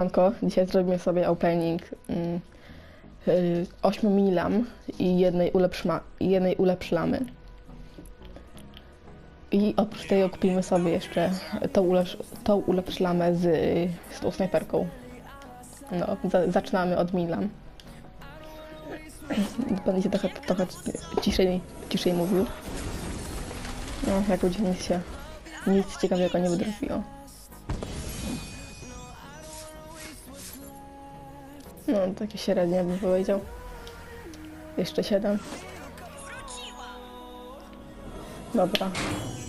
Anko, dzisiaj zrobimy sobie opening mm, y, 8 milam i jednej, ulepszma, jednej ulepszlamy. I oprócz tego kupimy sobie jeszcze tą, ulepsz, tą ulepszlamę z, z tą snajperką. No, za, zaczynamy od milam. Będę trochę, trochę ciszej, ciszej mówił. No, jak się, nic ciekawego nie wytrafiło. No, takie średnie bym powiedział. Jeszcze siedem. Dobra.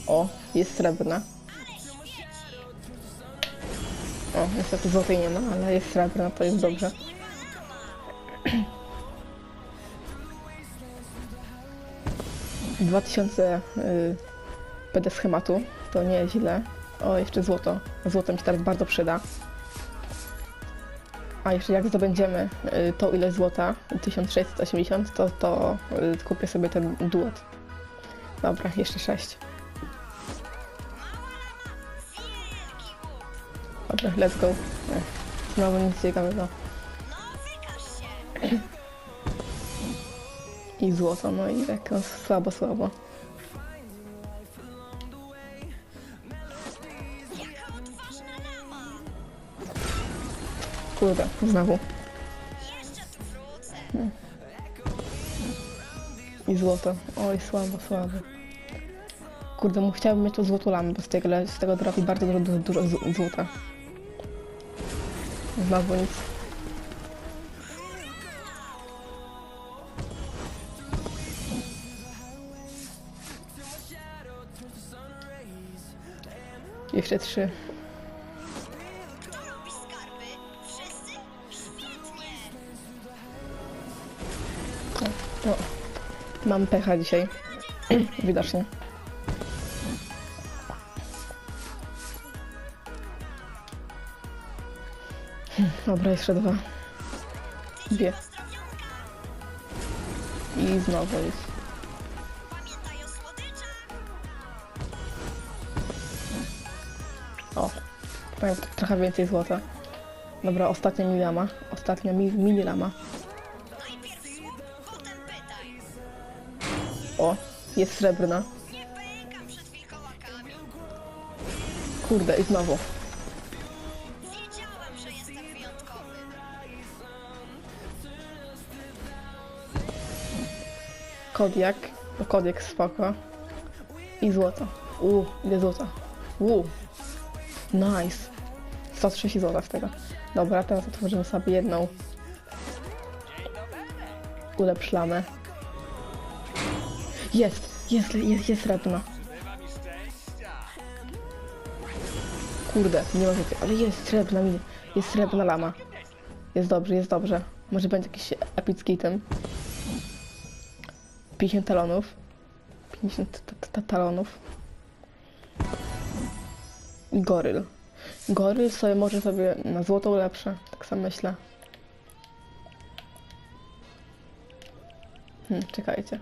O, jest srebrna. O, niestety złotej nie ma, ale jest srebrna, to jest dobrze. Dwa tysiące y, PD schematu, to nie źle. O, jeszcze złoto. Złoto mi się teraz bardzo przyda. A jeszcze jak zdobędziemy y, to ile złota, 1680, to, to y, kupię sobie ten duet. Dobra, jeszcze 6. Dobra, let's go. Znowu nic ciekawego. I złoto, no i tak słabo, słabo. Kurde, znowu. I złoto. Oj, słabo, słabo. Kurde, mu chciałbym mieć tą złotą lamę, bo z tego, z tego trafi bardzo dużo, dużo, dużo złota. Znowu nic. Jeszcze trzy. Mam pecha dzisiaj. Widocznie. Dobra, jeszcze dwa. Dwie. I znowu jest. O trochę więcej złota. Dobra, ostatnia milama. Ostatnia mi, mini lama. O, jest srebrna. Kurde, i znowu. Kodiak. No, Kodiak spoko. I złoto. U, ile złota. U. Nice. 130 złota z tego. Dobra, teraz otworzymy sobie jedną ulepszlamę. Jest, jest, jest, jest srebrna. Kurde, nie ma ale jest srebrna, mi- jest srebrna lama. Jest dobrze, jest dobrze. Może będzie jakiś epicki item. 50 talonów. 50 ta- ta- ta- talonów. Goryl. Goryl sobie może sobie na złoto ulepszę, tak samo myślę. Hmm, czekajcie.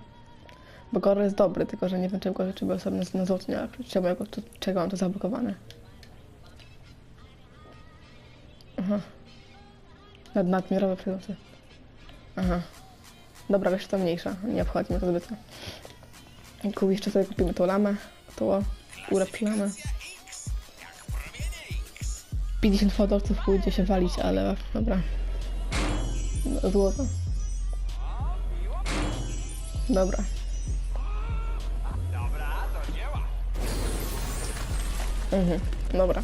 Bo goryl jest dobry, tylko że nie wiem czego, czego sobie na, ulepszyć. Czego, go tu, czego mam to zablokowane. Aha. Nad, nadmiarowe przyrosty. Aha. Dobra, wiesz, to mniejsza. Nie obchodzi mnie to zbytnio. Kup- jeszcze sobie kupimy tą lamę, tą ulepszamy. 50 fodorców pójdzie się walić, ale dobra. Złoto. Dobra, Mhm. Dobra.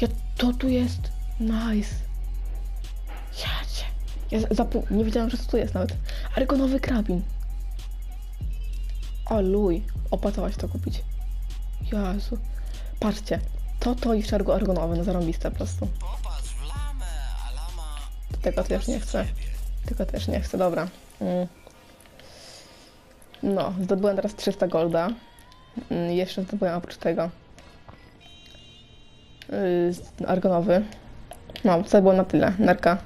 Ja, to tu jest. Nice. Ja cię. Ja zapo- nie wiedziałam, że to tu jest nawet. Argonowy krabin. O luj. Opłacało się to kupić. Jezu. Patrzcie. To, to i argo argonowy. No zarąbiste po prostu. Popatrz w lamę, a lama... Tego też nie chcę. Tego też nie chcę, dobra. Mm. No, zdobyłem teraz 300 golda. Mm, Jeszcze zdobyłem oprócz tego yy, argonowy. No, to było na tyle. Nerka.